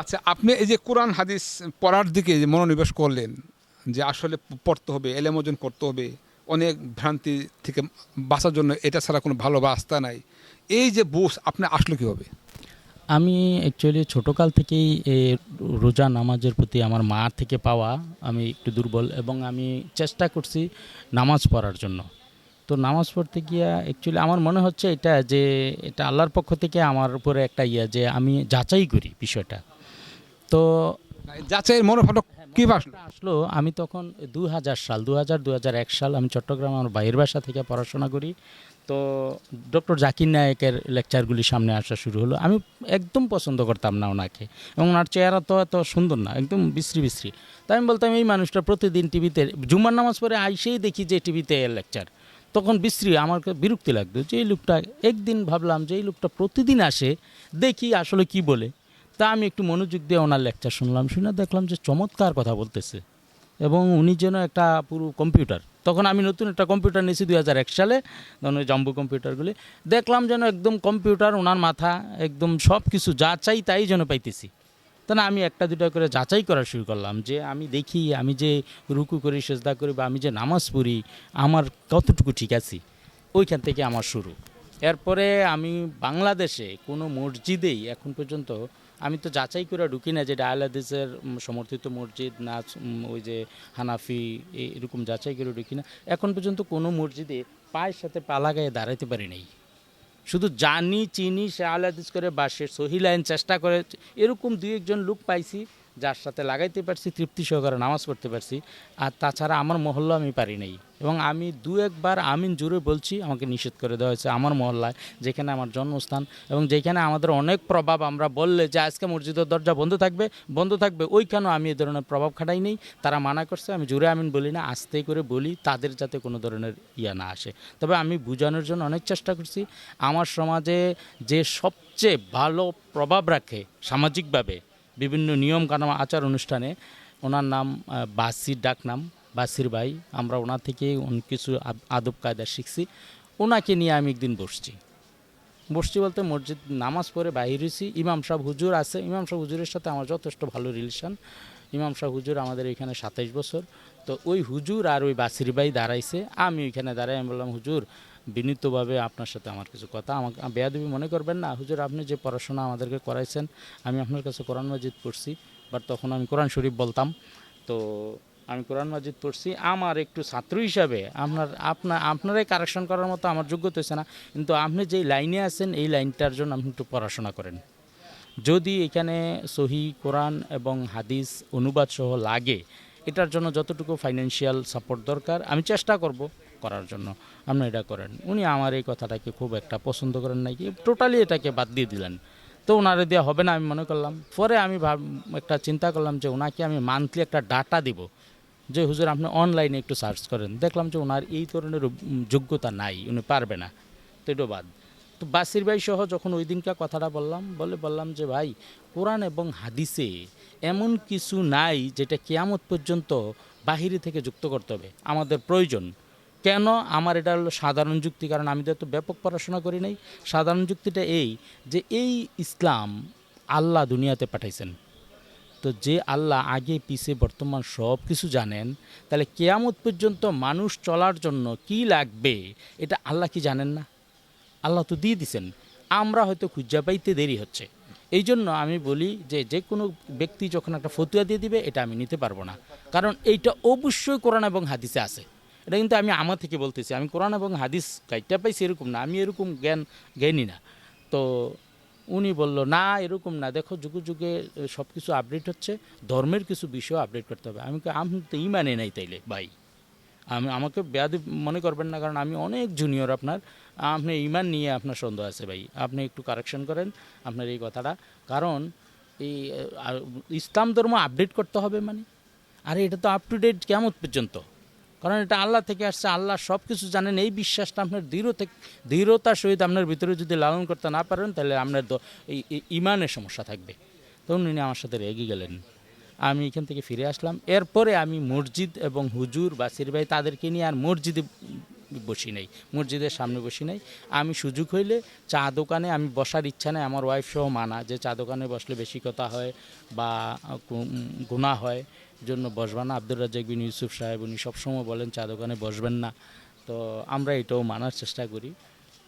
আচ্ছা আপনি এই যে কোরআন হাদিস পড়ার দিকে মনোনিবেশ করলেন, যে আসলে পড়তে হবে এলেমোজন করতে হবে, অনেক ভ্রান্তি থেকে বাঁচার জন্য এটা ছাড়া কোনো ভালো রাস্তা নাই, এই যে বুঝ আপনি আসলো কীভাবে? আমি অ্যাকচুয়ালি ছোটোকাল থেকেই রোজা নামাজের প্রতি আমার মা থেকে পাওয়া আমি একটু দুর্বল এবং আমি চেষ্টা করছি নামাজ পড়ার জন্য। তো নামাজ পড়তে গিয়া অ্যাকচুয়ালি আমার মনে হচ্ছে এটা যে, এটা আল্লাহর পক্ষ থেকে আমার উপরে একটা ইয়া যে আমি যাচাই করি বিষয়টা। তো যাচাইয়ের মনোভাবটা কী আসলো আমি তখন দু হাজার সাল দু হাজার দু হাজার এক সাল আমি চট্টগ্রাম আমার বাইরের বাসা থেকে পড়াশোনা করি। তো ডক্টর জাকির নায়কের লেকচারগুলি সামনে আসা শুরু হলো। আমি একদম পছন্দ করতাম না ওনাকে এবং ওনার চেহারা তো এত সুন্দর না একদম বিশ্রী বিশ্রী। তাই আমি বলতাম এই মানুষটা প্রতিদিন টিভিতে জুমার নামাজ পড়ে আইসেই দেখি যে টিভিতে এর লেকচার। তখন বিশ্রী আমার বিরক্তি লাগতো যে এই লোকটা একদিন ভাবলাম যে এই লোকটা প্রতিদিন আসে দেখি আসলে কি বলে। তা আমি একটু মনোযোগ দিয়ে ওনার লেকচার শুনলাম, শুনে দেখলাম যে চমৎকার কথা বলতেছে। এবং উনি যেন একটা পুরো কম্পিউটার তখন আমি নতুন একটা কম্পিউটার নিয়েছি দুই হাজার এক সালে ওই জম্বু কম্পিউটারগুলি দেখলাম যেন একদম কম্পিউটার ওনার মাথা, একদম সব কিছু যা চাই তাই যেন পাইতেছি। তা না আমি একটা দুটা করে যাচাই করা শুরু করলাম যে আমি দেখি, আমি যে রুকু করি, সেজদা করি বা আমি যে নামাজ পড়ি, আমার কতটুকু ঠিক আছি, ওইখান থেকে আমার শুরু। এরপরে আমি বাংলাদেশে কোনো মসজিদেই এখন পর্যন্ত আমি তো যাচাই করে ঢুকি না যে ডায়ালাদিসের সমর্থিত মসজিদ না ওই যে হানাফি এরকম যাচাই করে ঢুকি না। এখন পর্যন্ত কোনো মসজিদে পায়ের সাথে পা লাগায় দাঁড়াইতে পারি নাই। শুধু জানি, চিনি, সে আলাদিস করে বা সে সহি লাইন চেষ্টা করে, এরকম দুই একজন লোক পাইছি, যার সাথে লাগাইতে পারছি, তৃপ্তি সহকারে নামাজ পড়তে পারছি, আর তাছাড়া আমার মহল্লা আমি পারি নাই। এবং আমি দু একবার আমিন জুড়ে বলছি, আমাকে নিষেধ করে দেওয়া হয়েছে আমার মহল্লায়, যেখানে আমার জন্মস্থান এবং যেখানে আমাদের অনেক প্রভাব আমরা বললে যে আজকে মসজিদের দরজা বন্ধ থাকবে বন্ধ থাকবে, ওইখানেও আমি এ ধরনের প্রভাব খাটাই নেই। তারা মানা করছে, আমি জুড়ে আমিন বলি না, আস্তে করে বলি, তাদের যাতে কোনো ধরনের ইয়া না আসে। তবে আমি বোঝানোর জন্য অনেক চেষ্টা করছি। আমার সমাজে যে সবচেয়ে ভালো প্রভাব রাখে সামাজিকভাবে, বিভিন্ন নিয়ম কানুন আচার অনুষ্ঠানে ওনার নাম বাসির ডাক নাম বাসির ভাই, আমরা ওনার থেকে কিছু আদ- আদব কায়দা শিখছি। ওনাকে নিয়ে আমি একদিন বসছি। বসছি বলতে মসজিদ নামাজ পড়ে বাইর হয়েছি। ইমাম সাহেব হুজুর আছে। ইমাম সাহেব হুজুরের সাথে আমার যথেষ্ট ভালো রিলেশন ইমাম সাহেব হুজুর আমাদের এখানে সাতাইশ বছর। তো ওই হুজুর আর ওই বাসির ভাই দাঁড়াইছে। আমি ওইখানে দাঁড়াই, আমি বললাম, হুজুর, বিনীতভাবে আপনার সাথে আমার কিছু কথা। আমাকে, বেয়াদবি মনে করবেন না। হুজুর, আপনি যে পড়াশোনা আমাদেরকে করাইছেন, আমি আপনার কাছে কোরআন মাজিদ পড়ছি। বাট তখন আমি কোরআন শরীফ বলতাম। তো আমি কোরআন মাজিদ পড়ছি, আমার একটু ছাত্র হিসাবে আপনার আপনার, আপনারাই কারেকশন করার মতো আমার যোগ্যতা হয়েছে না। কিন্তু আপনি যেই লাইনে আছেন, এই লাইনটার জন্য আপনি একটু পড়াশোনা করেন। যদি এখানে সহি কোরআন এবং হাদিস অনুবাদ সহ লাগে, এটার জন্য যতটুকু ফাইন্যান্সিয়াল সাপোর্ট দরকার, আমি চেষ্টা করব করার জন্য। আপনি এটা করেন। উনি আমার এই কথাটাকে খুব একটা পছন্দ করেন নাকি টোটালি এটাকে বাদ দিয়ে দিলেন। তো ওনারে দেওয়া হবে না, আমি মনে করলাম। পরে আমি ভাব, একটা চিন্তা করলাম যে ওনাকে আমি মান্থলি একটা ডাটা দিব। যে হুজুর, আপনি অনলাইনে একটু সার্চ করেন। দেখলাম যে ওনার এই ধরনের যোগ্যতা নাই, উনি পারবে না। তো এটা বাদ। তো বাসির ভাই সহ যখন ওই দিনকার কথাটা বললাম, বলে বললাম যে, ভাই, কোরআন এবং হাদিসে এমন কিছু নাই যেটা কেয়ামত পর্যন্ত বাহিরে থেকে যুক্ত করতে হবে। আমাদের প্রয়োজন। কেন? আমার এটা হলো সাধারণ যুক্তি। কারণ আমি তো ব্যাপক পড়াশোনা করি নাই, সাধারণ যুক্তিটা এই যে, এই ইসলাম আল্লাহ দুনিয়াতে পাঠাইছেন। তো যে আল্লাহ আগে, পিছে বর্তমান সব কিছু জানেন, তাহলে কেয়ামত পর্যন্ত মানুষ চলার জন্য কি লাগবে? এটা আল্লাহ কি জানেন না? আল্লাহ তো দিয়ে দিছেন। আমরা হয়তো খুঁজা পাইতে দেরি হচ্ছে। এই জন্য আমি বলি যে যে কোনো ব্যক্তি যখন একটা ফতুয়া দিয়ে দিবে, এটা আমি নিতে পারব না। কারণ এইটা অবশ্যই কোরআন এবং হাদিসে আছে। এটা কিন্তু আমি আমার থেকে বলতেছি। আমি কোরআন এবং হাদিস গাইডটা পাইছি এরকম না। আমি এরকম জ্ঞান, জ্ঞানী না। তো উনি বলল, না, এরকম না। দেখো, যুগে যুগে সব কিছু আপডেট হচ্ছে। ধর্মের কিছু বিষয় আপডেট করতে হবে। আমি আমি তো ইমানে নাই তাইলে, ভাই। আমি, আমাকে বেয়াদ মনে করবেন না, কারণ আমি অনেক জুনিয়র আপনার। আপনি ইমান নিয়ে আপনার সন্দেহ আছে, ভাই। আপনি একটু কারেকশন করেন আপনার এই কথাটা। কারণ, এই ইসলাম ধর্ম আপডেট করতে হবে মানে? আরে, এটা তো আপ টু ডেট কেমন পর্যন্ত? কারণ এটা আল্লাহ থেকে আসছে, আল্লাহ সব কিছু জানেন। এই বিশ্বাসটা আপনার দৃঢ় থেকে দৃঢ়তার সহিত আপনার ভিতরে যদি লালন করতে না পারেন, তাহলে আপনার ইমানের সমস্যা থাকবে। তখন উনি আমার সাথে রেগে গেলেন। আমি এখান থেকে ফিরে আসলাম। এরপরে আমি মসজিদ এবং হুজুর বা ভাই তাদেরকে নিয়ে আর মসজিদে বসি নাই, মসজিদের সামনে বসি নাই। আমি সুযোগ হইলে চা দোকানে আমি বসার ইচ্ছা নেই, আমার ওয়াইফ সহ মানা যে চা দোকানে বসলে বেশি কথা হয় বা গুণা হয়। জন্য বসবা না। আব্দুর রাজ্জাক বিন ইউসুফ সাহেব, উনি সবসময় বলেন, চা দোকানে বসবেন না। তো আমরা এটাও মানার চেষ্টা করি।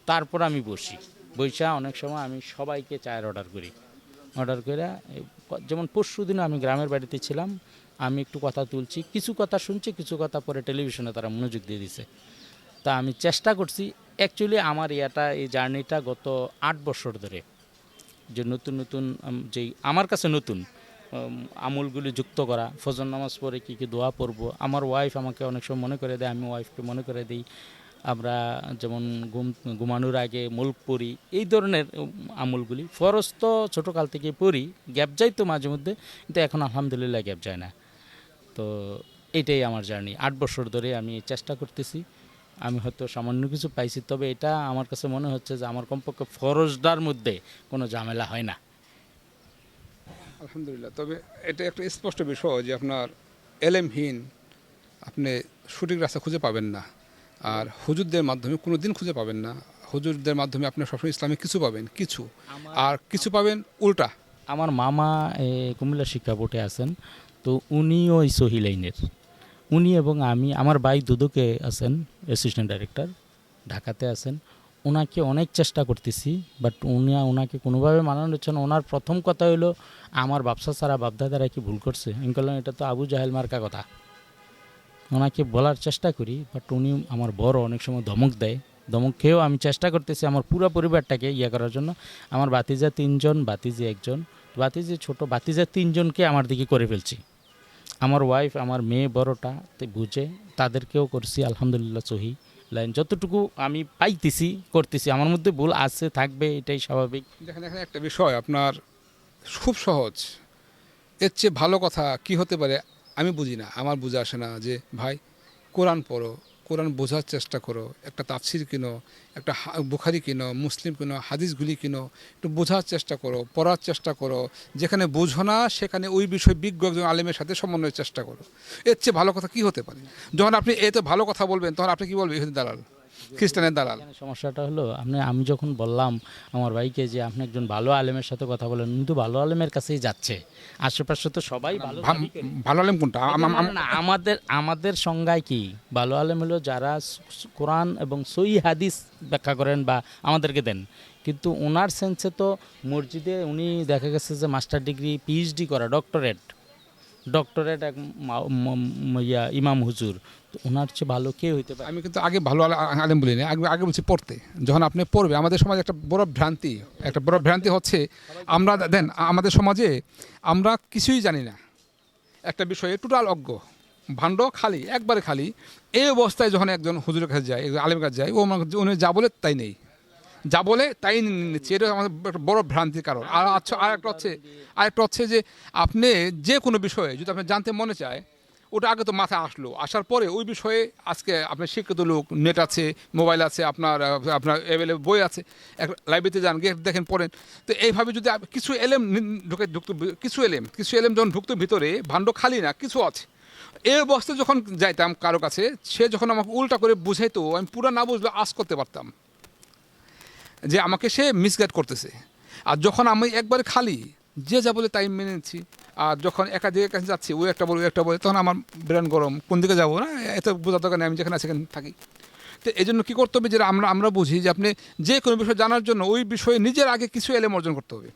তারপর আমি বসি। বৈশা, অনেক সময় আমি সবাইকে চায়ের অর্ডার করি। অর্ডার করে যেমন পরশু দিনও আমি গ্রামের বাড়িতে ছিলাম, আমি একটু কথা তুলছি। কিছু কথা শুনছি, কিছু কথা পরে টেলিভিশনে তারা মনোযোগ দিয়ে দিছে। তা আমি চেষ্টা করছি। অ্যাকচুয়ালি আমার ইয়াটা, এই জার্নিটা গত আট বছর ধরে। যে নতুন নতুন যেই, আমার কাছে নতুন আমলগুলি যুক্ত করা, ফজর নামাজ পড়ে কী কী দোয়া পড়ব। আমার ওয়াইফ আমাকে অনেক সময় মনে করে দেয়, আমি ওয়াইফকে মনে করে দিই। আমরা যেমন ঘুম, ঘুমানোর আগে মুল্ক পড়ি, এই ধরনের আমলগুলি। ফরজ তো ছোটোকাল থেকে পড়ি, গ্যাপ যাই তো মাঝে মধ্যে, কিন্তু এখন আলহামদুলিল্লাহ গ্যাপ যায় না। তো এটাই আমার জার্নি। আট বছর ধরে আমি চেষ্টা করতেছি, আমি হয়তো সামান্য কিছু পাইছি, তবে এটা আমার কাছে মনে হচ্ছে যে আমার কমপক্ষে ফরজদার মধ্যে কোনো ঝামেলা হয় না। আলহামদুলিল্লাহ। তবে এটা একটা স্পষ্ট বিষয় যে আপনার এলেমহীন আপনি সঠিক রাস্তা খুঁজে পাবেন না। আর হুজুরদের মাধ্যমে কোনো দিন খুঁজে পাবেন না। হুজুরদের মাধ্যমে আপনি সবসময় ইসলামে কিছু পাবেন কিছু। আর কিছু পাবেন উল্টা। আমার মামা কুমিল্লা শিক্ষা বোর্ডে আছেন। তো উনি ওই সহি লাইনের। উনি এবং আমি আমার ভাই দুদুকে আছেন অ্যাসিস্ট্যান্ট ডাইরেক্টর ঢাকাতে আছেন। ওনাকে অনেক চেষ্টা করতেছি বাট উনি ওনাকে কোনোভাবে মানানো হচ্ছে না। ওনার প্রথম কথা হলো আমার বাপসা ছাড়া বাপদাদারা কি ভুল করছে? আমি বললাম, এটা তো আবু জাহেল মার্কা কথা। ওনাকে বলার চেষ্টা করি বাট উনি আমার বড় অনেক সময় ধমক দেয়। ধমক খেয়েও আমি চেষ্টা করতেছি আমার পুরো পরিবারটাকে ইয়ে করার জন্য। আমার বাতিজা তিনজন বাতিজি একজন। বাতিজি ছোট বাতিজা তিনজনকে আমার দিকে করে ফেলছি। আমার ওয়াইফ আমার মেয়ে বড়টা বুঝে, তাদেরকেও করছি, আলহামদুলিল্লাহ সহি। লাইন যতটুকু আমি পাইতেছি, করতেছি, আমার মধ্যে ভুল আছে, থাকবে, এটাই স্বাভাবিক। দেখেন এখানে একটা বিষয় আপনার খুব সহজ। এর চেয়ে ভালো কথা কি হতে পারে আমি বুঝি না, আমার বুঝে আসে না যে, ভাই, কোরআন পড়ো কোরআন বোঝার চেষ্টা করো, একটা তাফসির কিনো, একটা বুখারি কিনো, মুসলিম কিনো, হাদিসগুলি কিনো, একটু বোঝার চেষ্টা করো, পড়ার চেষ্টা করো, যেখানে বোঝো না সেখানে ওই বিষয়ে বিজ্ঞ একজন আলেমের সাথে সমন্বয়ের চেষ্টা করো। এর চেয়ে ভালো কথা কি হতে পারে? যখন আপনি এতে ভালো কথা বলবেন, তখন আপনি কি বলবেন? দালাল। খ্রিস্টানের দালাল। সমস্যাটা হলো আপনি আমি যখন বললাম আমার ভাইকে যে আপনি একজন ভালো আলেমের সাথে কথা বলেন কিন্তু ভালো আলেমের কাছেই যাচ্ছে। আশেপাশে তো সবাই ভালো। ভালো আলেম কোনটা? আমাদের আমাদের সংজ্ঞায় কি? ভালো আলেম হলো যারা কোরআন এবং সই হাদিস ব্যাখ্যা করেন বা আমাদেরকে দেন। কিন্তু ওনার সেন্সে তো মসজিদে উনি দেখা গেছে যে মাস্টার ডিগ্রি পিএইচডি করা ডক্টরেট ডক্টরেট এক ইয়া, ইমাম হুজুর। ওনার চেয়ে ভালো কে হইতে পারে? আমি কিন্তু আগে ভালো আলে- আলেম বলি না আগে আগে বলছি পড়তে। যখন আপনি পড়বে, আমাদের সমাজে একটা বড় ভ্রান্তি, একটা বড় ভ্রান্তি হচ্ছে, আমরা দেন, আমাদের সমাজে আমরা কিছুই জানি না। একটা বিষয়ে টোটাল অজ্ঞ, ভাণ্ড খালি, একবারে খালি। এই অবস্থায় যখন একজন হুজুরের কাছে যায় আলেমের কাছে যায়, ও উনি যা বলে তাই নেই। যা বলে তাই নিচ্ছে। এটা আমাদের একটা বড় ভ্রান্তির কারণ। আর আচ্ছা আর একটা হচ্ছে আরেকটা হচ্ছে যে আপনি যে কোনো বিষয়ে যদি আপনি জানতে মনে চায়, ওটা আগে তো মাথায় আসলো। আসার পরে ওই বিষয়ে আজকে আপনার শিক্ষিত লোক নেট আছে মোবাইল আছে, আপনার আপনার অ্যাভেলেবল বই আছে, এক লাইব্রেরিতে যান, গিয়ে দেখেন, পড়েন। তো এইভাবে যদি কিছু এলেম ঢুকে ঢুকতো কিছু এলেম কিছু এলেম যখন ঢুকতো ভিতরে, ভাণ্ড খালি না, কিছু আছে। এই অবস্থায় যখন যাইতাম কারও কাছে, সে যখন আমাকে উল্টা করে বুঝাইতো, আমি পুরো না বুঝলে আশ করতে পারতাম। যে আমাকে সে মিসগাইড করতেছে। আর যখন আমি একবারে খালি, যে যা বলে তাই মেনে নিচ্ছি। আর যখন একা দিকে কাছে যাচ্ছি ওই একটা বলে ওই একটা বলে, তখন আমার ব্রেন গরম, কোন দিকে যাব না? এত বোঝার দরকার আমি যেখানে সেখানে থাকি। তো এই জন্য কী করতে হবে? যে আমরা আমরা বুঝি যে আপনি যে কোনো বিষয় জানার জন্য ওই বিষয়ে নিজের আগে কিছু এলেম অর্জন করতে হবে।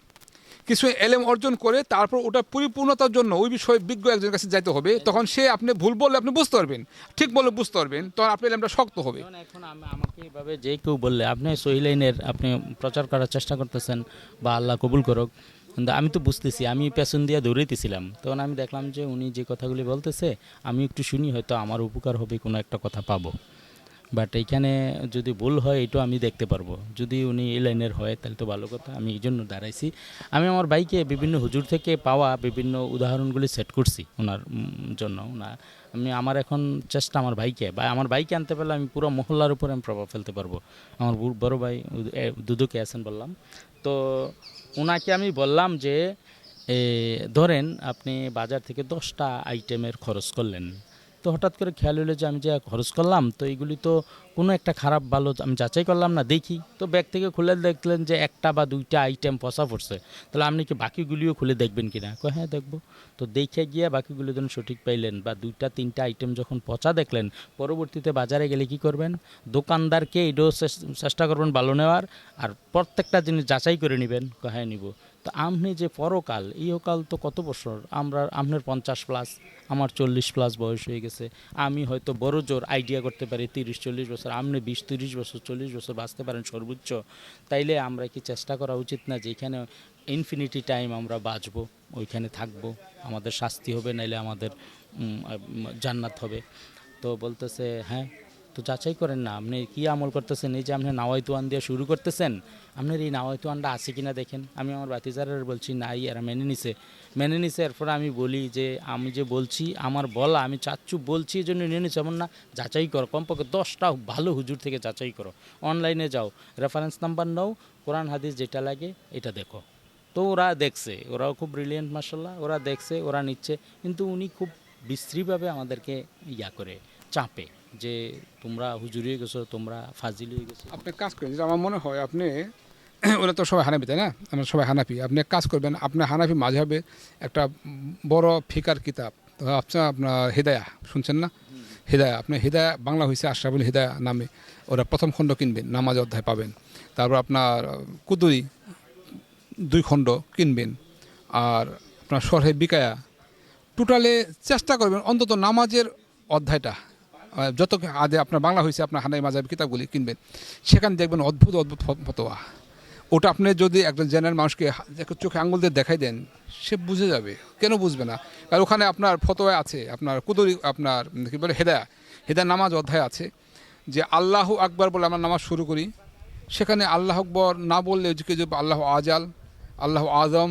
কিছু এলেম অর্জন করে তারপর ওটা পরিপূর্ণতার জন্য ওই বিষয়ে বিজ্ঞ একজনের কাছে যাইতে হবে। তখন সে আপনি ভুল বললে আপনি বুঝতে পারবেন। ঠিক বললে বুঝতে পারবেন। তখন আপনি এলেমটা শক্ত হবে। এখন আমাকে এইভাবে যে কেউ বললে আপনি সহিলাইনের আপনি প্রচার করার চেষ্টা করতেছেন বা আল্লাহ কবুল করুক। কিন্তু আমি তো বুঝতেছি আমি পেছন দিয়ে দৌড়াইতেছিলাম। তখন আমি দেখলাম যে উনি যে কথাগুলি বলতেছে আমি একটু শুনি হয়তো আমার উপকার হবে কোনো একটা কথা পাবো। বাট এইখানে যদি ভুল হয়, এটাও আমি দেখতে পারব। যদি উনি এই লাইনের হয়, তাহলে তো ভালো কথা, আমি এই জন্য দাঁড়াইছি। আমি আমার বাইকে বিভিন্ন হুজুর থেকে পাওয়া বিভিন্ন উদাহরণগুলি সেট করছি ওনার জন্য। ওনার আমি আমার এখন চেষ্টা আমার ভাইকে, বা আমার ভাইকে আনতে পারলে আমি পুরো মহল্লার উপরে আমি প্রভাব ফেলতে পারব। আমার বড় ভাই দুদুকে আছেন বললাম। তো ওনাকে আমি বললাম যে ধরেন আপনি বাজার থেকে দশটা আইটেমের খরচ করলেন। তো হঠাৎ করে খেয়াল হলো যে আমি যে খরচ করলাম, তো এইগুলি তো কোনো একটা খারাপ ভালো আমি যাচাই করলাম না, দেখি। তো ব্যাগ থেকে খুলে দেখলেন যে একটা বা দুইটা আইটেম পচা পড়ছে। তাহলে আপনি কি বাকিগুলিও খুলে দেখবেন কি না হ্যাঁ দেখব। তো দেখে গিয়ে বাকিগুলো যখন সঠিক পাইলেন বা দুইটা, তিনটা আইটেম যখন পচা দেখলেন, পরবর্তীতে বাজারে গেলে কি করবেন? দোকানদারকে এটাও চেষ্টা করবেন ভালো নেওয়ার, আর প্রত্যেকটা জিনিস যাচাই করে নেবেন। কয় হ্যাঁ নিব। তো আপনি যে পরকাল, ইহকাল তো কত বছর? আমরা আপনার পঞ্চাশ প্লাস, আমার চল্লিশ প্লাস বয়স হয়ে গেছে। আমি হয়তো বড় জোর আইডিয়া করতে পারি, তিরিশ, চল্লিশ বছর আপনি বিশ, তিরিশ বছর, চল্লিশ বছর বাঁচতে পারেন সর্বোচ্চ। তাইলে আমরা কি চেষ্টা করা উচিত না যে এখানে ইনফিনিটি টাইম আমরা বাঁচবো, ওইখানে থাকব, আমাদের শাস্তি হবে, নাইলে আমাদের জান্নাত হবে? তো বলতেছে হ্যাঁ তো যাচাই করেন না, আপনি কি আমল করতেছেন? এই যে আপনি নাওয়াইতুয়ান দিয়ে শুরু করতেছেন, আপনার এই নাওয়াইতুয়ানটা আছে কিনা দেখেন। আমি আমার বাতিজারের বলছি, নাই, এরা মেনে নিছে। মেনে নিছে, এরপর আমি বলি যে, আমি যে বলছি, আমার বলা, আমি চাচ্ছু বলছি, এই জন্য নিয়ে নিচ্ছে এমন না, যাচাই করো, কমপক্ষে দশটা ভালো হুজুর থেকে যাচাই করো। অনলাইনে যাও রেফারেন্স নাম্বার নাও, কোরআন, হাদিস যেটা লাগে, এটা দেখো। তো ওরা দেখছে, ওরাও খুব ব্রিলিয়েন্ট মাসাল্লাহ ওরা দেখছে, ওরা নিচ্ছে, কিন্তু উনি খুব বিশ্রীভাবে আমাদেরকে ইয়া করে। চাপে যে তোমরা হুজুরি হয়ে গেছো, তোমরা ফাজিল হয়ে গেছো। আপনি কাজ করেন আমার মনে হয় আপনি, ওরা তো সবাই হানাফি, তাই না? আমরা সবাই হানাফি। আপনি এক কাজ করবেন, আপনি হানাফি মাঝে হবে একটা বড় ফিকার কিতাব আপনার আপনার হৃদয়া, শুনছেন না? হৃদয়া, আপনি হৃদয়া, বাংলা হয়েছে আশরাফুল হৃদয়া নামে। ওরা প্রথম খণ্ড কিনবেন, নামাজ অধ্যায় পাবেন। তারপর আপনার কুদুরি, দুই খণ্ড কিনবেন। আর আপনার সরহে বিকায়া। টোটালে চেষ্টা করবেন, অন্তত নামাজের অধ্যায়টা যত আদে আপনার বাংলা হয়েছে আপনার হানাই মাজাব কিতাবগুলি কিনবেন, সেখানে দেখবেন অদ্ভুত অদ্ভুত ফতোয়া। ওটা আপনি যদি একজন জেনারেল মানুষকে চোখে আঙুল দিয়ে দেখাই দেন, সে বুঝে যাবে। কেন বুঝবে না? কারণ ওখানে আপনার ফতোয়া আছে, আপনার কুদুরি, আপনার কি বলে, হেদায়া, হেদায় নামাজ অধ্যায় আছে, যে আল্লাহ আকবর বলে আমরা নামাজ শুরু করি। সেখানে আল্লাহ আকবর না বললে যে আল্লাহ আজাল, আল্লাহ আজম,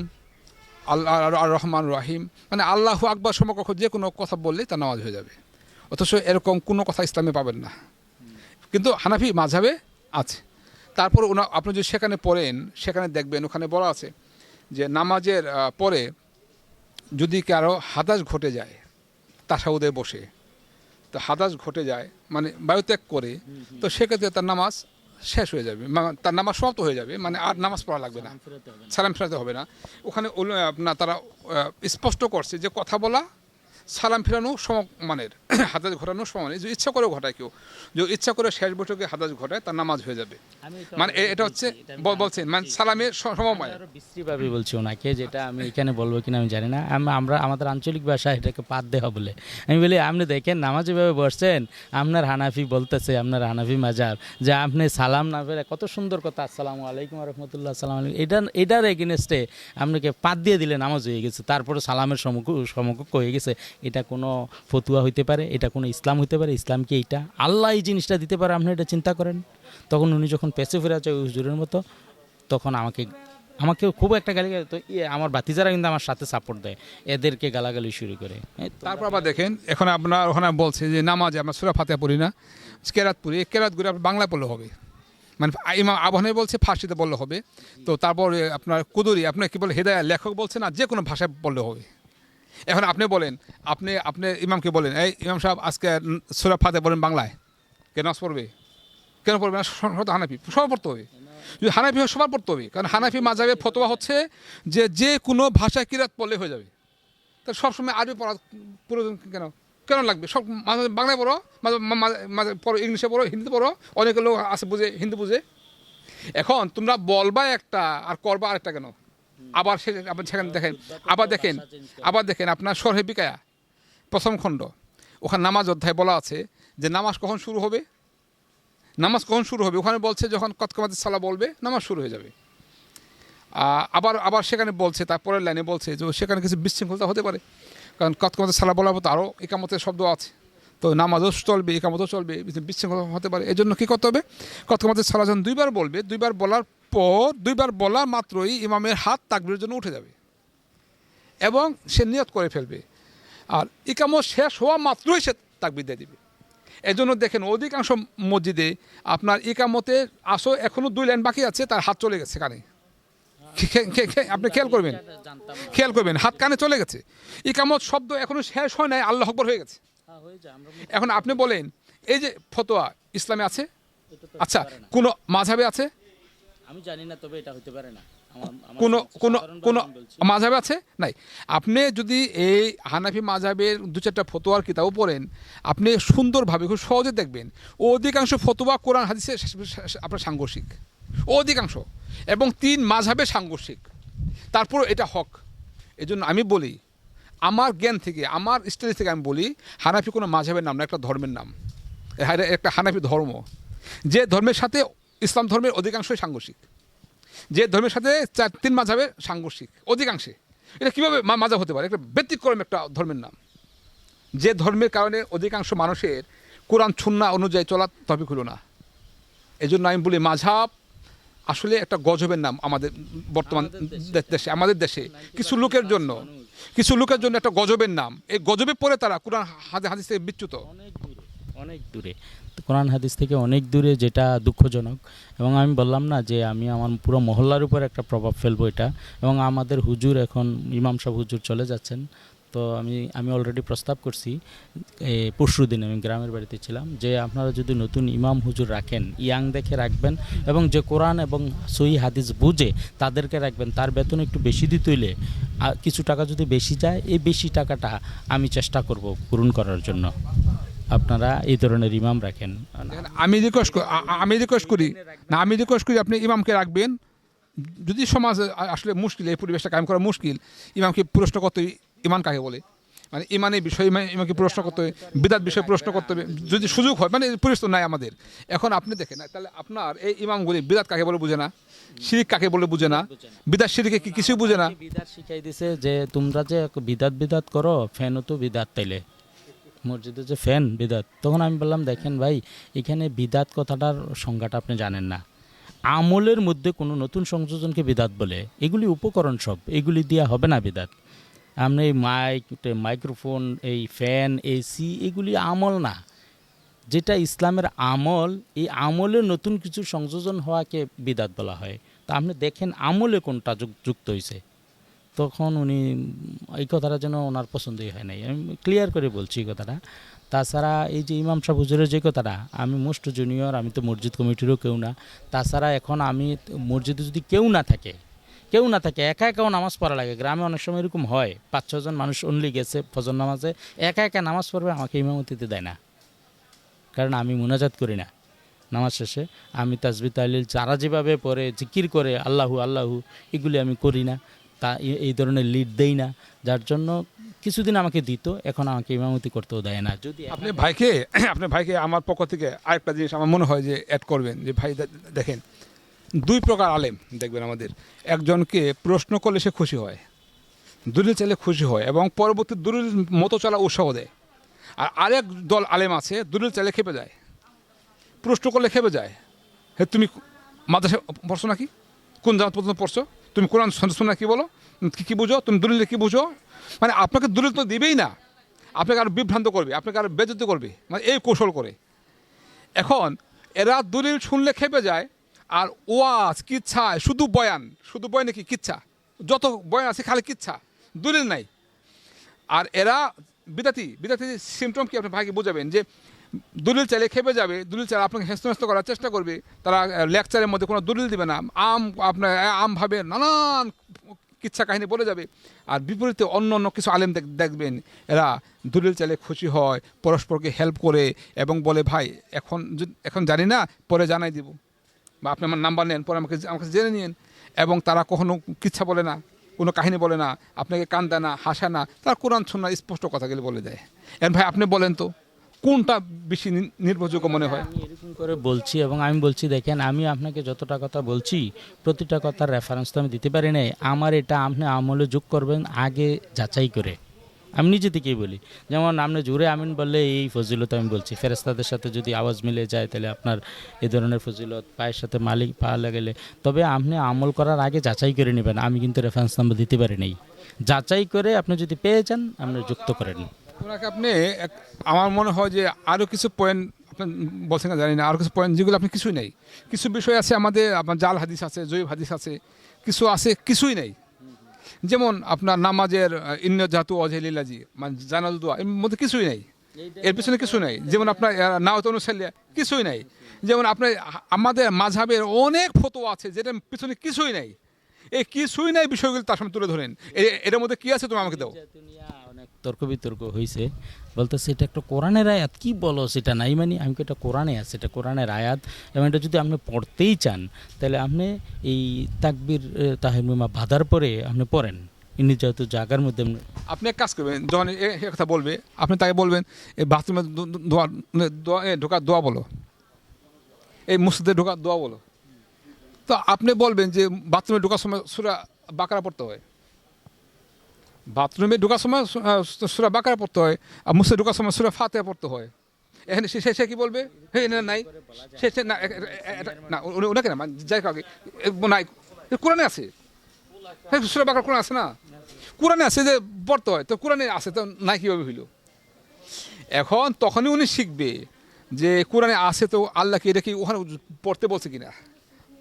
আল্লাহ আর রহমান রাহিম মানে আল্লাহ আকবর সমকক্ষ যে কোনো কথা বললেই তার নামাজ হয়ে যাবে। অথচ এরকম কোনো কথা ইসলামে পাবেন না। কিন্তু হানাফি মাঝাবে আছে। তারপর ওনা আপনি যদি সেখানে পড়েন সেখানে দেখবেন ওখানে বলা আছে যে নামাজের পরে যদি কারও হাদাস ঘটে যায় তাসাউদে বসে তো হাদাস ঘটে যায় মানে বায়ুত্যাগ করে তো সেক্ষেত্রে তার নামাজ শেষ হয়ে যাবে। তার নামাজ সমাপ্ত হয়ে যাবে মানে আর নামাজ পড়া লাগবে না। সালাম ফেরাতে হবে না। ওখানে আপনার তারা স্পষ্ট করছে যে কথা বলা সালাম ফেরানো সমানের হাদাজ ঘটানো সমানের যে ইচ্ছা করে ঘটায় কেউ। যে ইচ্ছা করে শেষ বৈঠকে হাদাজ ঘটায় তার নামাজ হয়ে যাবে। মানে এটা হচ্ছে বলছেন মানে সালামের সমময় বিশ্রীভাবে বলছি ওনাকে যেটা আমি এখানে বলব কিনা আমি জানি না। আম- আমরা আমাদের আঞ্চলিক ভাষায় এটাকে পাত দেওয়া বলে। আমি বলি আপনি দেখেন নামাজ এভাবে বসছেন আপনার হানাফি বলতেছে আপনার হানাফি মাজার যে আপনি সালাম না ফেলে কত সুন্দর কথা আসসালামু আলাইকুম রহমতুল্লাহ সালাম আলাইকুম। এটা এটার এগেনস্টে আপনাকে পাত দিয়ে দিলে নামাজ হয়ে গেছে তারপরে সালামের সমক সমকক্ষ হয়ে গেছে। এটা কোনো ফতুয়া হইতে পারে, এটা কোনো ইসলাম হইতে পারে, ইসলাম কি এইটা? আল্লাহ এই জিনিসটা দিতে পারে, আপনি এটা চিন্তা করেন। তখন উনি যখন পেছে ফেরা যায় হুজুরের মতো, তখন আমাকে আমাকে খুব একটা গালি তো আমার বাতিজারা কিন্তু আমার সাথে সাপোর্ট দেয়, এদেরকে গালাগালি শুরু করে। তারপর আবার দেখেন, এখন আপনার, ওখানে বলছে যে নামাজে আমরা সুরা ফাতে পড়ি না, কেরাত পড়ি, এই কেরাতগুলি আপনার বাংলায় পড়লে হবে। মানে ইমাম আবহানে বলছে ফার্সিতে বললে হবে, তো তারপর আপনার কুদুরি, আপনার কি বলে হেদায়া লেখক বলছে না, যে কোনো ভাষায় বললে হবে। এখন আপনি বলেন, আপনি আপনি ইমামকে বলেন, এই ইমাম সাহেব, আজকে সুরা ফাতে বলেন বাংলায়। কেন পড়বে? কেন পড়বে না? সব হানাফি, সবার পড়তে হবে। যদি হানাফি হয়, সবার পড়তে হবে। কারণ হানাফি মাজাবের ফতোয়া হচ্ছে যে যে কোনো ভাষায় কিরাত পড়লে হয়ে যাবে। তা সবসময় আরবি পড়া প্রয়োজন কেন? কেন লাগবে? সব মাঝে বাংলায় পড়ো মাঝে পড়ো, ইংলিশে পড়ো, হিন্দিতে পড়ো, অনেক লোক আছে বুঝে, হিন্দি বুঝে। এখন তোমরা বলবা একটা, আর করবা আরেকটা কেন? আবার সে আবার সেখানে দেখেন, আবার দেখেন আবার দেখেন, আপনার সরহে বিকায়া, প্রথম খণ্ড। ওখানে নামাজ অধ্যায় বলা আছে যে নামাজ কখন শুরু হবে? নামাজ কখন শুরু হবে? ওখানে বলছে যখন কতকমাতে সালা বলবে, নামাজ শুরু হয়ে যাবে। আবার আবার সেখানে বলছে, তারপরের লাইনে বলছে যে সেখানে কিছু বিশৃঙ্খলতা হতে পারে। কারণ কতকমাতে সালা বলার মতো আরও একামতের শব্দ আছে। তো নামাজও চলবে, একামতও চলবে বিশৃঙ্খলা হতে পারে। এই জন্য কী করতে হবে? কতকমাতে সালা যখন দুইবার বলবে, দুইবার বলার পর দুইবার বলা মাত্রই ইমামের হাত তাকবির জন্য উঠে যাবে এবং সে নিয়ত করে ফেলবে। আর ইকামত শেষ হওয়া মাত্রই সে তাকবির দিয়ে দেবে। এই জন্য দেখেন অধিকাংশ মসজিদে আপনার ইকামতে আসো এখনও দুই লাইন বাকি আছে, তার হাত চলে গেছে কানে। আপনি খেয়াল করবেন। খেয়াল করবেন, হাত কানে চলে গেছে। ইকামত শব্দ এখনও শেষ হয় নাই, আল্লাহ হয়ে গেছে। এখন আপনি বলেন, এই যে ফতোয়া ইসলামে আছে? আচ্ছা কোনো মাঝাবে আছে? আমি জানি না তবে এটা হতে পারে না। কোনো কোনো কোনো। মাঝাবে আছে? নাই। আপনি যদি এই হানাফি মাঝাবের দু চারটা ফতোয়ার কিতাবও পড়েন আপনি সুন্দরভাবে খুব সহজে দেখবেন অধিকাংশ ফতোয়া কোরআন হাদিসে আপনার সাংঘর্ষিক। অধিকাংশ। এবং তিন মাঝাবে সাংঘর্ষিক। তারপর এটা হক। এজন্য আমি বলি আমার জ্ঞান থেকে আমার স্টাডি থেকে আমি বলি হানাফি কোনো মাঝাবের নাম না একটা ধর্মের নাম। একটা হানাফি ধর্ম। যে ধর্মের সাথে ইসলাম ধর্মের অধিকাংশই সাংঘর্ষিক। যে ধর্মের সাথে চার তিন মাঝাবে সাংঘর্ষিক অধিকাংশে এটা কীভাবে মাঝাব হতে পারে? একটা ব্যতিক্রম একটা ধর্মের নাম। যে ধর্মের কারণে অধিকাংশ মানুষের কোরআন ছুন্না অনুযায়ী চলা তবে হলো না। এই জন্য আমি বলি মাঝাব আসলে একটা গজবের নাম আমাদের বর্তমান দেশে আমাদের দেশে। কিছু লোকের জন্য কিছু লোকের জন্য একটা গজবের নাম। এই গজবে পরে তারা কোরআন হাদিস থেকে বিচ্যুত। অনেক দূরে অনেক দূরে। কোরআন হাদিস থেকে অনেক দূরে যেটা দুঃখজনক। এবং আমি বললাম না যে আমি আমার পুরো মহল্লার উপর একটা প্রভাব ফেলব এটা। এবং আমাদের হুজুর এখন, ইমাম সাহেব হুজুর চলে যাচ্ছেন। তো আমি আমি অলরেডি প্রস্তাব করছি পরশু দিন আমি গ্রামের বাড়িতে ছিলাম, যে আপনারা যদি নতুন ইমাম হুজুর রাখেন, ইয়াং দেখে রাখবেন এবং যে কোরআন এবং সই হাদিস বুঝে তাদেরকে রাখবেন, তার বেতন একটু বেশি হইলে, আ- কিছু টাকা যদি বেশি যায়, এই বেশি টাকাটা আমি চেষ্টা করব পূরণ করার জন্য। আপনারা এই ধরনের ইমাম রাখেন আমি রিকোয়েস্ট আমি রিকোয়েস্ট করি। না আমি রিকোয়েস্ট করি আপনি ইমামকে রাখবেন। যদি সমাজ আসলে মুশকিল এই পরিবেশটা কায়েম করা মুশকিল ইমামকে প্রশ্ন করতে ইমান কাকে বলে? মানে ইমানের বিষয় ইমা- ইমামকে প্রশ্ন করতে হবে বিদাত বিষয়ে প্রশ্ন করতে হবে যদি সুযোগ হয় মানে পরিস্থিতি নাই আমাদের। এখন আপনি দেখেন তাহলে আপনার এই ইমামগুলি বিদাত কাকে বলে বুঝে না? শিরিক কাকে বলে বুঝে না? বিদাত শিরিকে কি কিছুই বুঝে না? বিদাত শিখাই দিছে যে তোমরা যে বিদাত বিদাত করো ফ্যানও তো বিদাত তাইলে। মসজিদে যে ফ্যান বিদাত, তখন আমি বললাম, দেখেন ভাই, এখানে বিদাত কথাটার সংজ্ঞাটা আপনি জানেন না। আমলের মধ্যে কোনো নতুন সংযোজনকে বিদাত বলে, এগুলি উপকরণ সব, এগুলি দিয়া হবে না বিদাত। আপনি এই মাইক মাইক্রোফোন, এই ফ্যান, এসি, এগুলি আমল না। যেটা ইসলামের আমল, এই আমলে নতুন কিছু সংযোজন হওয়াকে বিদাত বলা হয়। তা আপনি দেখেন আমলে কোনটা যুক- যুক্ত হয়েছে তখন উনি এই কথাটা যেন ওনার পছন্দই হয় নাই। আমি ক্লিয়ার করে বলছি এই কথাটা। তাছাড়া এই যে ইমাম সাহেব হুজুরের যে কথাটা, আমি মোস্ট জুনিয়র আমি তো মসজিদ কমিটিরও কেউ না। তাছাড়া এখন আমি মসজিদে যদি কেউ না থাকে, কেউ না থাকে, একা একাও নামাজ পড়া লাগে। গ্রামে অনেক সময় এরকম হয়, পাঁচ ছজন মানুষ অনলি গেছে ফজর নামাজে, একা একা নামাজ পড়বে, আমাকে ইমামতিতে দেয় না। কারণ আমি মোনাজাত করি না নামাজ শেষে। আমি তাজবি তালিল যারা যেভাবে পড়ে, জিকির করে, আল্লাহু আল্লাহু, এগুলি আমি করি না। তা এই ধরনের লিড দেই না, যার জন্য কিছুদিন আমাকে দিত, এখন আমাকে ইমামতি করতেও দেয় না। যদি আপনি ভাইকে আপনার ভাইকে আমার পক্ষ থেকে আরেকটা জিনিস আমার মনে হয় যে অ্যাড করবেন, যে ভাই দেখেন, দুই প্রকার আলেম দেখবেন আমাদের। একজনকে প্রশ্ন করলে সে খুশি হয়, দলিল চাইলে খুশি হয়, এবং পরবর্তী দলিল মতো চলা উৎসাহ দেয়। আর আরেক দল আলেম আছে, দলিল চাইলে খেপে যায়, প্রশ্ন করলে খেপে যায়। হে, তুমি মাদ্রাসা পড়ছো নাকি? কোন জামাত পর্যন্ত পড়ছো? তুমি কোরআন শোনা কি বলো? কি, কী বুঝো? তুমি দলিলে কী বুঝো? মানে আপনাকে দলিল তো দিবেই না। আপনাকে আরও বিভ্রান্ত করবে, আপনাকে আরও বেজতি করবে মানে এই কৌশল করে। এখন এরা দলিল শুনলে খেপে যায়, আর ওয়াজ, কিচ্ছা, শুধু বয়ান। শুধু বয়ানে কি? কিচ্ছা। যত বয়ান আছে খালি কিচ্ছা, দলিল নাই। আর এরা বিদাতি বিদাতি সিমটম কি? আপনি ভাইকে বোঝাবেন যে দলিল চাইলে খেপে যাবে, দলিল চাইলে আপনাকে হেস্ত হেস্ত করার চেষ্টা করবে, তারা লেকচারের মধ্যে কোনো দলিল দেবে না। আম আপনার আম ভাবে নানান কিচ্ছা কাহিনী বলে যাবে। আর বিপরীতে অন্য অন্য কিছু আলেম দেখ- দেখবেন, এরা দলিল চাইলে খুশি হয়, পরস্পরকে হেল্প করে এবং বলে, ভাই, এখন এখন জানি না, পরে জানাই দিব। বা আপনি আমার নাম্বার নেন, পরে আমাকে আমাকে জেনে নিন এবং তারা কখনো কিচ্ছা বলে না, কোনো কাহিনী বলে না, আপনাকে কান দেয় না, হাসে না, তার কোরআন শোনা স্পষ্ট কথাগুলি বলে দেয়। এর ভাই, আপনি বলেন তো কোনটা বেশি নির্ভরযোগ্য মনে হয়? আমি এরকম করে বলছি এবং আমি বলছি, দেখেন, আমি আপনাকে যতটা কথা বলছি, প্রতিটা কথার রেফারেন্স তো আমি দিতে পারি নাই। আমার এটা আপনি আমলে যোগ করবেন আগে যাচাই করে। আমি নিজে থেকেই বলি, যেমন আপনি জুড়ে আমিন বললে এই ফজিলত আমি বলছি। ফেরেস্তাদের সাথে যদি আওয়াজ মিলে যায়, তাহলে আপনার এই ধরনের ফজিলত, পায়ের সাথে মালিক পা গেলে তবে আপনি আমল করার আগে যাচাই করে নেবেন। আমি কিন্তু রেফারেন্স নাম্বার দিতে পারি নাই। যাচাই করে আপনি যদি পেয়ে যান, আপনি যুক্ত করেন। ওনাকে আপনি আমার মনে হয় যে আরও কিছু পয়েন্ট আপনি বলছেন না জানি না আরও কিছু পয়েন্ট যেগুলো আপনি কিছুই নেই। কিছু বিষয় আছে আমাদের আপনার জাল হাদিস আছে জৈব হাদিস আছে কিছু আছে কিছুই নেই। যেমন আপনার নামাজের ইন্ন জাতু অজেলিলাজি মানে জানাল দোয়া এর মধ্যে কিছুই নেই। এর পিছনে কিছু নাই। যেমন আপনার নাওয়াত অনুসাল্লিয়া কিছুই নাই। যেমন আপনার আমাদের মাঝাবের অনেক ফটো আছে যেটার পিছনে কিছুই নাই। এই কিছুই নাই বিষয়গুলো তার সামনে তুলে ধরেন। এ- এটার মধ্যে কি আছে তুমি আমাকে দাও। তর্ক বিতর্ক হয়েছে বলতেছে, এটা একটা কোরআনের আয়াত, কি বলো সেটা নাই মানে? আমি এটা কোরআনে আছে, এটা কোরআনের আয়াত। এবং এটা যদি আপনি পড়তেই চান, তাহলে আপনি এই তাকবির তাহিমা বাধার পরে আপনি পড়েন। ইনি যেহেতু জায়গার মধ্যে আপনি এক কাজ করবেন, যখন কথা বলবে, আপনি তাকে বলবেন, এই বাথরুমে ঢোকার দোয়া বলো। এই মসজিদে ঢোকার দোয়া বলো। তো আপনি বলবেন যে, বাথরুমে ঢোকার সময় সুরা বাকারা পড়তে হয়। বাথরুমে ঢোকার সময় সুরা বাকারা পড়তে হয়, আর মসজিদে ঢোকার সময় সুরা ফাতে পড়তে হয়। এখানে সে সে- কি বলবে? হ্যাঁ না নাই। সে সে না এটা- না না মানে যাই কাউকে নাই। কোরআনে আছে? হ্যাঁ সুরা বাকার কোরআন আছে না? কোরআনে আছে যে পড়তে হয়, তো কোরআনে আছে, তো নাই কীভাবে হইল? এখন তখনই উনি শিখবে যে কোরআনে আছে তো আল্লাহকে এটা কি ওখানে পড়তে বলছে কিনা।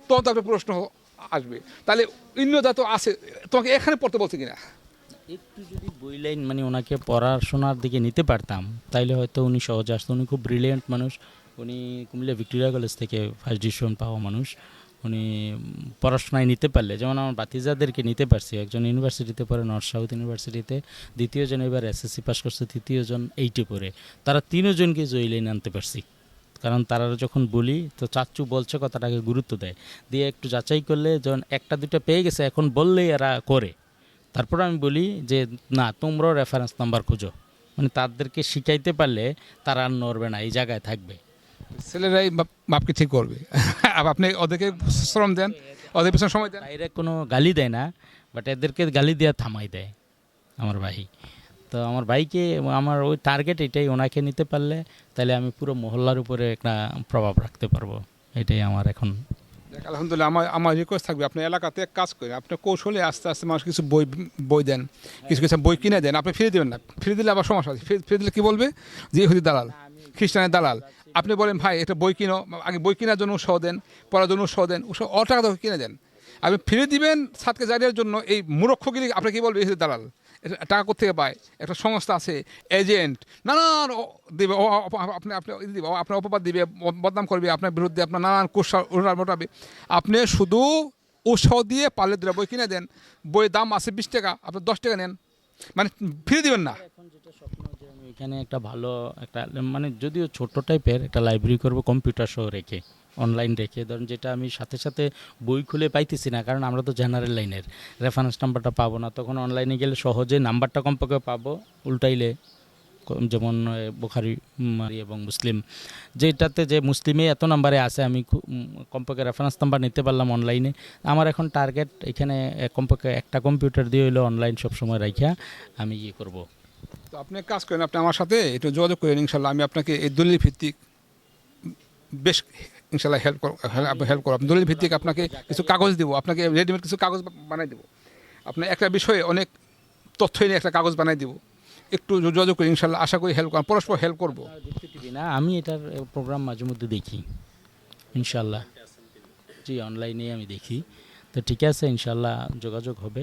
তখন তো একটা প্রশ্ন আসবে। তাহলে ইন্দ্রদা তো আছে, তোমাকে এখানে পড়তে বলছে কিনা? একটু যদি বই লাইন মানে ওনাকে পড়াশোনার দিকে নিতে পারতাম, তাইলে হয়তো উনি সহজে আসতো। উনি খুব ব্রিলিয়েন্ট মানুষ। উনি কুমিল্লা ভিক্টোরিয়া কলেজ থেকে ফার্স্ট ডিভিশন পাওয়া মানুষ। উনি পড়াশোনায় নিতে পারলে, যেমন আমার বাতিজাদেরকে নিতে পারছি। একজন ইউনিভার্সিটিতে পড়ে নর্থ সাউথ ইউনিভার্সিটিতে দ্বিতীয়জন এবার এসএসসি পাস করছে তৃতীয়জন এইটে পড়ে। তারা তিনজনকে জয়ী লাইন আনতে পারছি। কারণ তারা যখন বলি, তো চাচ্চু বলছে কথাটাকে গুরুত্ব দেয়। দিয়ে একটু যাচাই করলে, যখন একটা দুটো পেয়ে গেছে, এখন বললেই এরা করে। তারপর আমি বলি যে না তোমরাও রেফারেন্স নাম্বার খুঁজো। মানে তাদেরকে শিখাইতে পারলে তারা আর নড়বে না এই জায়গায় থাকবে। ছেলেরাই বাপ- বাপকে ঠিক করবে। আর আপনি ওদেরকে শ্রম দেন ওদের পিছনে সময় দেন। ডাইরেক্ট কোনো গালি দেয় না বাট এদেরকে গালি দেওয়া থামাই দেয় আমার ভাই। তো আমার ভাইকে আমার ওই টার্গেট এটাই ওনাকে নিতে পারলে তাহলে আমি পুরো মহল্লার উপরে একটা প্রভাব রাখতে পারব। এটাই আমার এখন আলহামদুলিল্লাহ, আমার আমার রিকোয়েস্ট থাকবে আপনার এলাকাতে এক কাজ করেন আপনার কৌশলে আস্তে আস্তে মানুষ কিছু বই বই দেন, কিছু কিছু বই কিনে দেন, আপনি ফিরে দেবেন না, ফিরে দিলে আবার সমস্যা আছে, ফিরে- দিলে কী বলবে? যে ইহুদি দালাল, খ্রিস্টানের দালাল, আপনি বলেন, ভাই, একটা বই কিনো, আগে বই কেনার জন্য উৎসাহ দেন, পড়ার জন্য উৎসাহ দেন, উৎসাহ অ টাকা কিনে দেন। আপনি ফিরে দিবেন সাতকে জারিয়ার জন্য, এই মূর্খগিরি আপনি কী বলবে, ইহুদি দালাল? এটা টাকা কোথেকে পায়? একটা সংস্থা আছে, এজেন্ট। নানান দিবে আপনি আপনি দিবে আপনার অপবাদ দিবে বদনাম করবে, আপনার বিরুদ্ধে আপনার নানান কুৎসা মোটাবে আপনি শুধু উৎসাহ দিয়ে পারলে দুটা বই কিনে দেন, বইয়ের দাম আছে বিশ টাকা, আপনি দশ টাকা নেন। মানে ফিরে দিবেন না। এখানে একটা ভালো, একটা মানে যদিও ছোট টাইপের একটা লাইব্রেরি করব কম্পিউটার সহ রেখে। অনলাইন রেখে ধরুন যেটা আমি সাথে সাথে বই খুলে পাইতেছি না, কারণ আমরা তো জেনারেল লাইনের রেফারেন্স নাম্বারটা পাবো না, তখন অনলাইনে গেলে সহজে নাম্বারটা কমপক্ষে পাবো, উল্টাইলে যেমন বুখারি এবং মুসলিম। যেটাতে যে মুসলিমে এত নাম্বারে আছে, আমি কমপক্ষে রেফারেন্স নাম্বার নিতে পারলাম অনলাইনে আমার এখন টার্গেট এখানে কমপক্ষে একটা কম্পিউটার দিয়ে হইল অনলাইন সবসময় রাখিয়া আমি ইয়ে করব। তো আপনি কাজ করেন, আপনি আমার সাথে একটু যোগাযোগ করেন ইনশাল্লাহ, আমি আপনাকে এই দলিল ভিত্তিক বেশ ইনশাল্লাহ হেল্প হেল্প করব দলিল ভিত্তিক আপনাকে কিছু কাগজ দেবো, আপনাকে রেডিমেড কিছু কাগজ বানাই দেবো। আপনার একটা বিষয়ে অনেক তথ্য এনে একটা কাগজ বানাই দেবো। একটু যোগাযোগ করি ইনশাল্লাহ আশা করি হেল্প পরস্পর হেল্প করব। না আমি এটার প্রোগ্রাম মাঝে মধ্যে দেখি ইনশাল্লাহ জি অনলাইনে আমি দেখি। তো ঠিক আছে ইনশাল্লাহ যোগাযোগ হবে।